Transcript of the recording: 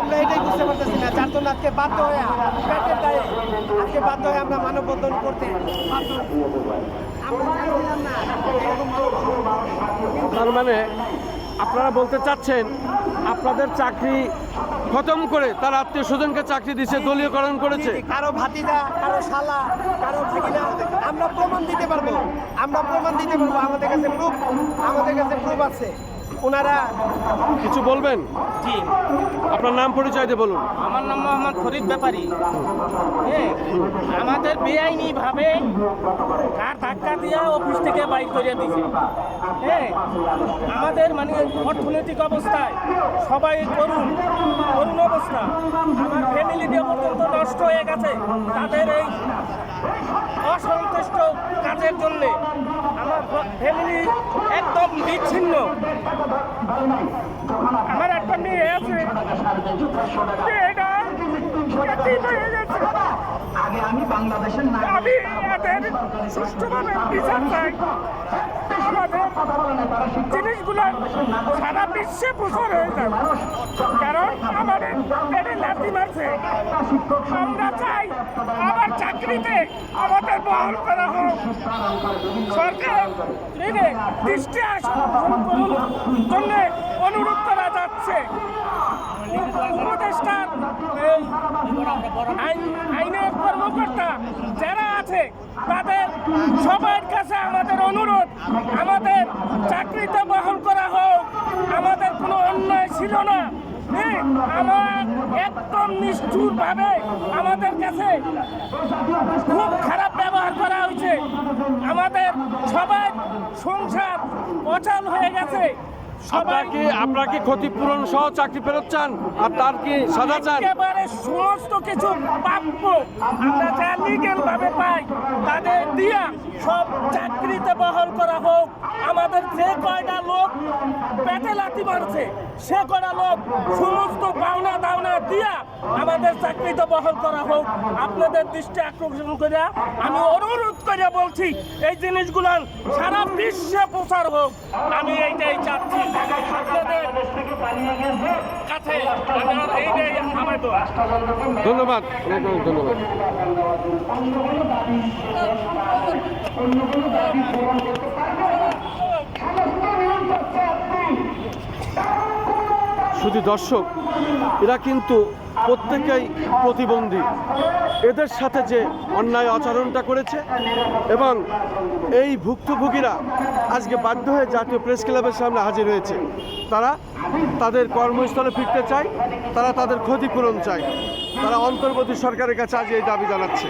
আমরা এটাই বুঝতে পারতেছি না। যার জন্য আজকে বাধ্য হয়ে পেটের দায়ে আজকে বাধ্য হয়ে আমরা মানববন্ধন করতে তার মানে আপনারা বলতে চাচ্ছেন আপনাদের চাকরি খতম করে তার আত্মীয় স্বজনকে চাকরি দিচ্ছে দলীয়করণ করেছে? কারও ভাতিজা কারও শালা কারও ভাগিনা আমরা প্রমাণ দিতে পারব। আমরা প্রমাণ দিতে পারব আমাদের কাছে প্রুফ আমাদের কাছে প্রুফ আছে। ওনারা কিছু বলবেন? জি। আপনার নাম পরিচয় দিয়ে বলুন। আমার নাম মোহাম্মদ ফরিদ ব্যাপারী। হ্যাঁ আমাদের বেআইনি ভাবে কার ধাক্কা দিয়ে অফিস থেকে বাইক করে দিয়েছে হ্যাঁ আমাদের মানে অর্থনৈতিক অবস্থায় সবাই করুন করুণ অবস্থা। আমার ফ্যামিলি দিয়ে পর্যন্ত নষ্ট হয়ে গেছে তাদের এই অসন্তুষ্ট কাজের জন্যে। আমার ফ্যামিলি বিচ্ছিন্ন। আমার একটা মেয়ে আছে। আমি বাংলাদেশের। আমি এদের সুষ্ঠুভাবে বিচার চাই। জিনিসগুলো সারা বিশ্বে প্রচার হয়ে যাবে। কারণ আমাদের পেটে লাথি মারছে। আমরা চাই আবার চাকরিতে আমাদের বহাল করা হোক। সরকার দৃষ্টি করুন। জন্য অনুরোধ করা যাচ্ছে। উপদেষ্টার আইনের কর্মকর্তা যারা আছে, তাদের সবার কাছে আমাদের অনুরোধ, আমাদের চাকরিতে বহন করা হোক, আমাদের কোনো অন্যায় ছিল না। আমার একদম নিষ্ঠুর ভাবে আমাদের কাছে খুব খারাপ ব্যবহার করা হয়েছে। আমাদের সবার সংসার অচল হয়ে গেছে। আপনারা কি আপনার কি ক্ষতিপূরণ সহ চাকরি ফেরত চান, আর তার কি সাজা চান? একেবারে সমস্ত কিছু প্রাপ্য। আমরা যা লিগেল ভাবে পাই, তাদের দিয়া সব চাকরিতে বহাল করা হোক। আমাদের যে কয়টা লোক পেটে লাথি মারছে। সে কয়টা লোক সমস্ত পাওনা দাওনা দিয়া আমাদের চাকরিতে বহাল করা হোক। আপনাদের দৃষ্টি আকর্ষণ করে আমি অনুরোধ করে বলছি এই জিনিসগুলো সারা বিশ্বে প্রচার হোক। আমি এইটাই চাচ্ছি। আপনাদের কাছে আমার এইটাই আমার দোয়া ধন্যবাদ। অনেক অনেক ধন্যবাদ শুধু দর্শক, এরা কিন্তু প্রত্যেকেই প্রতিবন্ধী। এদের সাথে যে অন্যায় আচরণটা করেছে এবং এই ভুক্তভোগীরা আজকে বাধ্য হয়ে জাতীয় প্রেস ক্লাবের সামনে হাজির হয়েছে। তারা তাদের কর্মস্থলে ফিরতে চায়, তারা তাদের ক্ষতিপূরণ চায়। তারা অন্তর্বর্তী সরকারের কাছে আজ এই দাবি জানাচ্ছে।